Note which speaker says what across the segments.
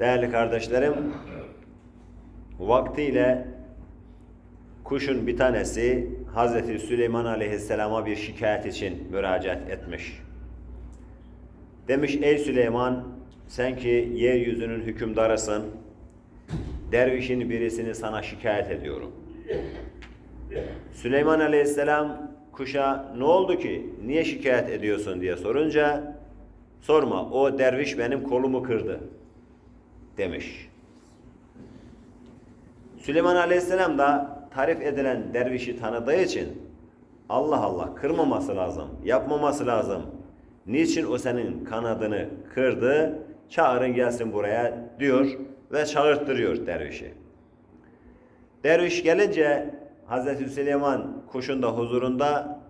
Speaker 1: Değerli kardeşlerim, vaktiyle kuşun bir tanesi Hazreti Süleyman Aleyhisselam'a bir şikayet için müracaat etmiş. Demiş ey Süleyman sen ki yeryüzünün hükümdarısın. Dervişin birisini sana şikayet ediyorum. Süleyman Aleyhisselam kuşa ne oldu ki niye şikayet ediyorsun diye sorunca sorma o derviş benim kolumu kırdı demiş. Süleyman Aleyhisselam da tarif edilen dervişi tanıdığı için Allah Allah kırmaması lazım, yapmaması lazım. Niçin o senin kanadını kırdı? Çağırın gelsin buraya diyor ve çağırttırıyor dervişi. Derviş gelince Hazreti Süleyman kuşun da huzurunda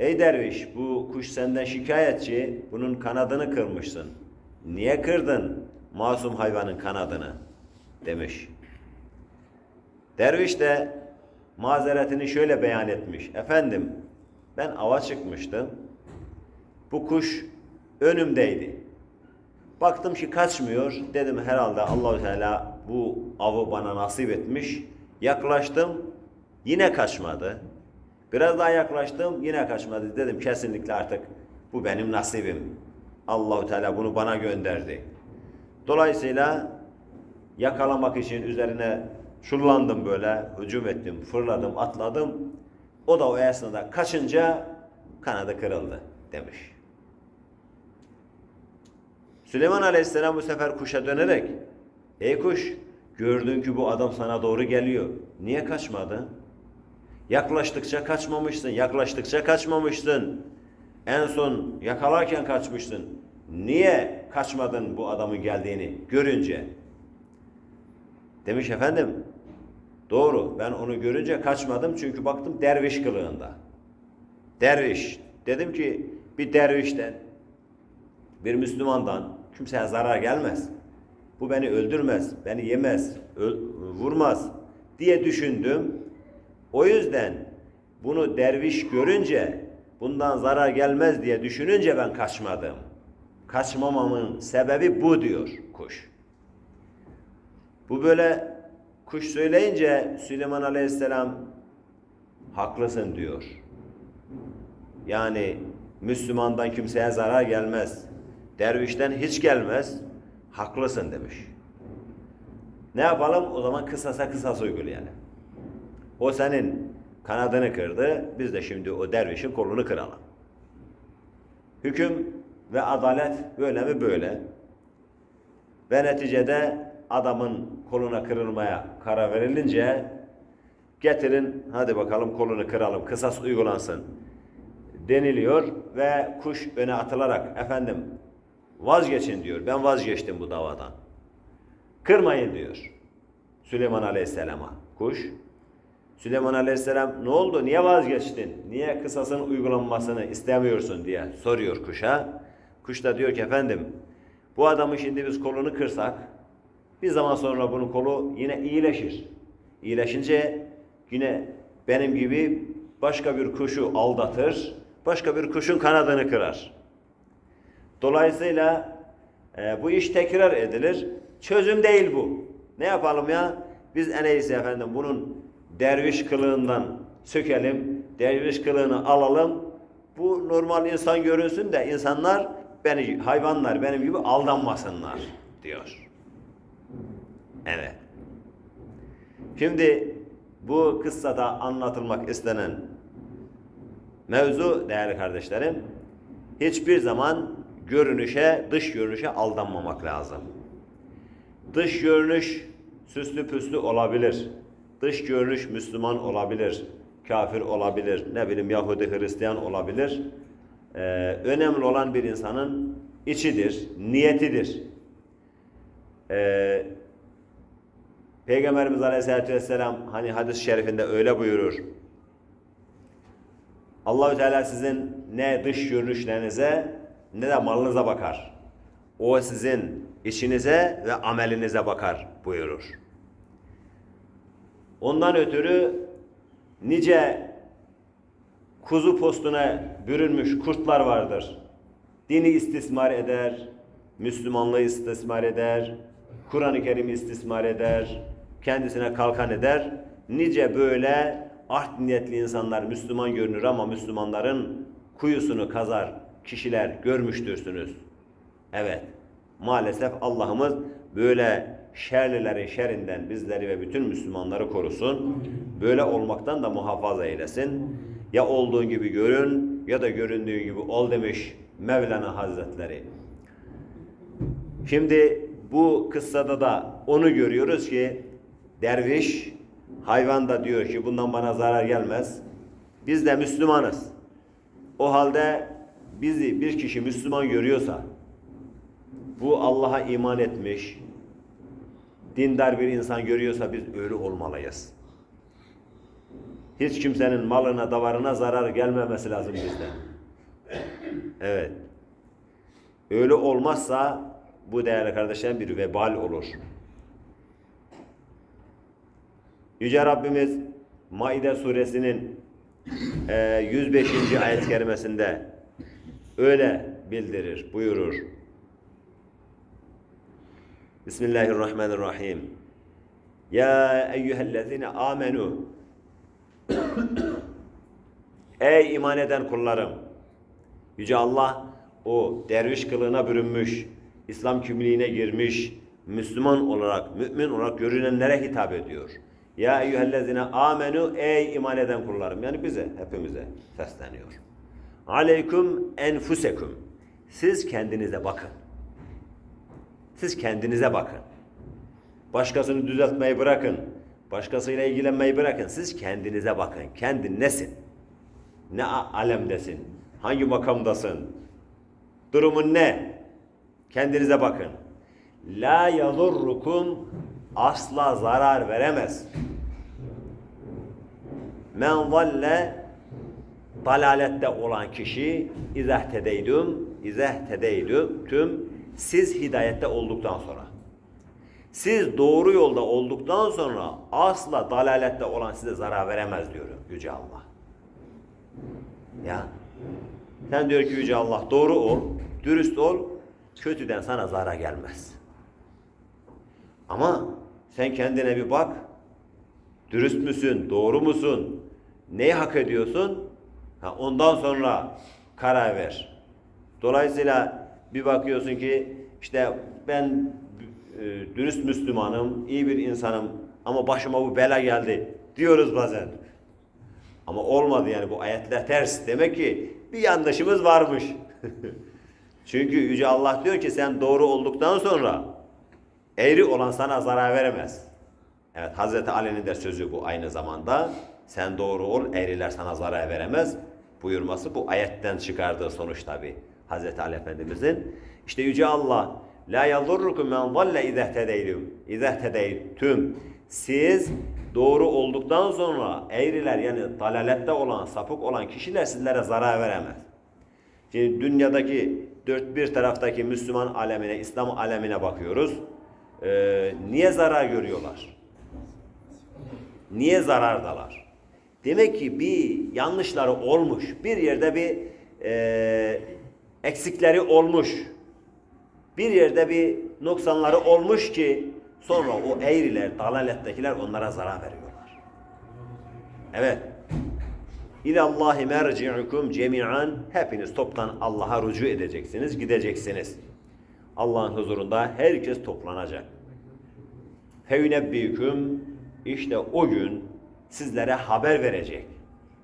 Speaker 1: Ey derviş bu kuş senden şikayetçi bunun kanadını kırmışsın. Niye kırdın masum hayvanın kanadını? demiş. Derviş de mazeretini şöyle beyan etmiş. Efendim ben ava çıkmıştım. Bu kuş önümdeydi. Baktım ki kaçmıyor. Dedim herhalde Allahu Teala bu avı bana nasip etmiş. Yaklaştım. Yine kaçmadı. Biraz daha yaklaştım. Yine kaçmadı. Dedim kesinlikle artık bu benim nasibim. Allahu Teala bunu bana gönderdi. Dolayısıyla yakalamak için üzerine şullandım böyle, hücum ettim, fırladım, atladım. O da o esnada kaçınca kanadı kırıldı demiş. Süleyman Aleyhisselam bu sefer kuşa dönerek Ey kuş gördün ki bu adam sana doğru geliyor. Niye kaçmadın? Yaklaştıkça kaçmamışsın, yaklaştıkça kaçmamışsın. En son yakalarken kaçmıştın. Niye kaçmadın bu adamın geldiğini görünce? Demiş efendim, doğru ben onu görünce kaçmadım çünkü baktım derviş kılığında. Derviş. Dedim ki bir dervişten, bir Müslümandan kimseye zarar gelmez. Bu beni öldürmez, beni yemez, vurmaz diye düşündüm. O yüzden bunu derviş görünce bundan zarar gelmez diye düşününce ben kaçmadım. Kaçmamamın sebebi bu diyor kuş. Bu böyle kuş söyleyince Süleyman Aleyhisselam haklısın diyor. Yani Müslümandan kimseye zarar gelmez. Dervişten hiç gelmez. Haklısın demiş. Ne yapalım? O zaman kısasa kısas uygulayalım. O senin kanadını kırdı. Biz de şimdi o dervişin kolunu kıralım. Hüküm ve adalet böyle mi böyle. Ve neticede adamın koluna kırılmaya karar verilince getirin hadi bakalım kolunu kıralım kısas uygulansın deniliyor ve kuş öne atılarak efendim vazgeçin diyor. Ben vazgeçtim bu davadan. Kırmayın diyor. Süleyman Aleyhisselam'a kuş. Süleyman Aleyhisselam ne oldu? Niye vazgeçtin? Niye kısasın uygulanmasını istemiyorsun diye soruyor kuşa. Kuş da diyor ki efendim bu adamı şimdi biz kolunu kırsak bir zaman sonra bunun kolu yine iyileşir. İyileşince yine benim gibi başka bir kuşu aldatır, başka bir kuşun kanadını kırar. Dolayısıyla e, bu iş tekrar edilir. Çözüm değil bu. Ne yapalım ya? Biz en iyisi efendim bunun derviş kılığından sökelim, derviş kılığını alalım. Bu normal insan görünsün de insanlar beni hayvanlar benim gibi aldanmasınlar diyor. Evet. Şimdi bu kıssada anlatılmak istenen mevzu değerli kardeşlerim hiçbir zaman görünüşe, dış görünüşe aldanmamak lazım. Dış görünüş süslü püslü olabilir. Dış görünüş Müslüman olabilir, kafir olabilir, ne bileyim Yahudi Hristiyan olabilir. Ee, önemli olan bir insanın içidir, niyetidir. Ee, Peygamberimiz Aleyhisselatü Vesselam hani hadis-i şerifinde öyle buyurur. Allahü Teala sizin ne dış görünüşlerinize ne de malınıza bakar. O sizin işinize ve amelinize bakar buyurur. Ondan ötürü nice kuzu postuna bürünmüş kurtlar vardır. Dini istismar eder, Müslümanlığı istismar eder, Kur'an-ı Kerim'i istismar eder, kendisine kalkan eder. Nice böyle art niyetli insanlar Müslüman görünür ama Müslümanların kuyusunu kazar kişiler görmüştürsünüz. Evet, maalesef Allah'ımız böyle şerlilerin şerrinden bizleri ve bütün Müslümanları korusun. Böyle olmaktan da muhafaza eylesin. Ya olduğun gibi görün ya da göründüğün gibi ol demiş Mevlana Hazretleri. Şimdi bu kıssada da onu görüyoruz ki derviş hayvan da diyor ki bundan bana zarar gelmez. Biz de Müslümanız. O halde bizi bir kişi Müslüman görüyorsa bu Allah'a iman etmiş dindar bir insan görüyorsa biz öyle olmalıyız. Hiç kimsenin malına, davarına zarar gelmemesi lazım bizden. Evet. Öyle olmazsa bu değerli kardeşlerim bir vebal olur. Yüce Rabbimiz Maide suresinin e, 105. ayet-i kerimesinde öyle bildirir, buyurur. Bismillahirrahmanirrahim. Ya eyyühellezine amenu Ey iman eden kullarım! Yüce Allah o derviş kılığına bürünmüş, İslam kimliğine girmiş, Müslüman olarak, mümin olarak görünenlere hitap ediyor. Ya eyyühellezine amenu ey iman eden kullarım. Yani bize, hepimize sesleniyor. Aleyküm enfusekum. Siz kendinize bakın. Siz kendinize bakın. Başkasını düzeltmeyi bırakın. Başkasıyla ilgilenmeyi bırakın. Siz kendinize bakın. Kendin nesin? Ne alemdesin? Hangi makamdasın? Durumun ne? Kendinize bakın. La yadurrukum asla zarar veremez. Men zalle dalalette olan kişi izah tedeydüm, izah tedeydüm tüm siz hidayette olduktan sonra. Siz doğru yolda olduktan sonra asla dalalette olan size zarar veremez diyor Yüce Allah. Ya sen diyor ki Yüce Allah doğru ol, dürüst ol, kötüden sana zarar gelmez. Ama sen kendine bir bak, dürüst müsün, doğru musun, neyi hak ediyorsun? Ha, ondan sonra karar ver. Dolayısıyla bir bakıyorsun ki işte ben e, dürüst Müslümanım, iyi bir insanım ama başıma bu bela geldi diyoruz bazen. Ama olmadı yani bu ayetler ters. Demek ki bir yanlışımız varmış. Çünkü Yüce Allah diyor ki sen doğru olduktan sonra eğri olan sana zarar veremez. Evet Hazreti Ali'nin de sözü bu aynı zamanda. Sen doğru ol, eğriler sana zarar veremez buyurması bu ayetten çıkardığı sonuç tabi. Hazreti Ali Efendimizin. İşte Yüce Allah La yadurrukum men zalle izehtedeytum. İzehtedeytum. Siz doğru olduktan sonra eğriler yani dalalette olan, sapık olan kişiler sizlere zarar veremez. Şimdi dünyadaki dört bir taraftaki Müslüman alemine, İslam alemine bakıyoruz. Ee, niye zarar görüyorlar? Niye zarardalar? Demek ki bir yanlışları olmuş. Bir yerde bir e, eksikleri olmuş. Bir yerde bir noksanları olmuş ki sonra o eğriler, dalalettekiler onlara zarar veriyorlar. Evet. İlallahi merci'ukum cemi'an hepiniz toptan Allah'a rücu edeceksiniz, gideceksiniz. Allah'ın huzurunda herkes toplanacak. Feynebbiküm işte o gün sizlere haber verecek.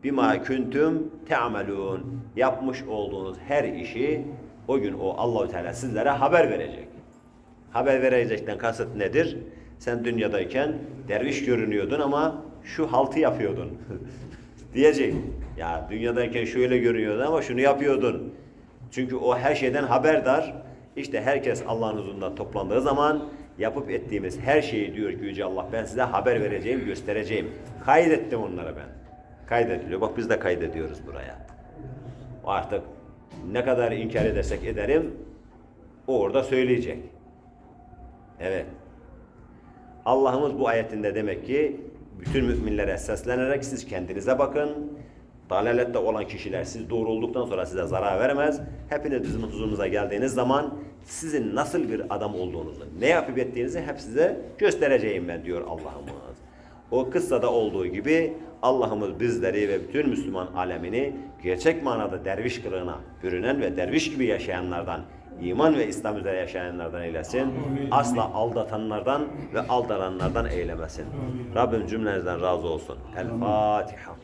Speaker 1: Bima kuntum te'amelun yapmış olduğunuz her işi o gün o Allahu Teala sizlere haber verecek. Haber verecekten kasıt nedir? Sen dünyadayken derviş görünüyordun ama şu haltı yapıyordun. Diyecek. Ya dünyadayken şöyle görünüyordun ama şunu yapıyordun. Çünkü o her şeyden haberdar. İşte herkes Allah'ın huzurunda toplandığı zaman yapıp ettiğimiz her şeyi diyor ki Yüce Allah ben size haber vereceğim, göstereceğim. Kaydettim onlara ben. Kaydediliyor. Bak biz de kaydediyoruz buraya. Artık ne kadar inkar edersek ederim o orada söyleyecek. Evet. Allah'ımız bu ayetinde demek ki bütün müminlere seslenerek siz kendinize bakın. Dalalette olan kişiler siz doğru olduktan sonra size zarar veremez. Hepiniz bizim huzurumuza geldiğiniz zaman sizin nasıl bir adam olduğunuzu, ne yapıp ettiğinizi hep size göstereceğim ben diyor Allah'ımız. O kıssada olduğu gibi Allah'ımız bizleri ve bütün Müslüman alemini gerçek manada derviş kılığına bürünen ve derviş gibi yaşayanlardan, iman ve İslam üzere yaşayanlardan eylesin. Asla aldatanlardan ve aldaranlardan eylemesin. Rabbim cümlenizden razı olsun. El Fatiha.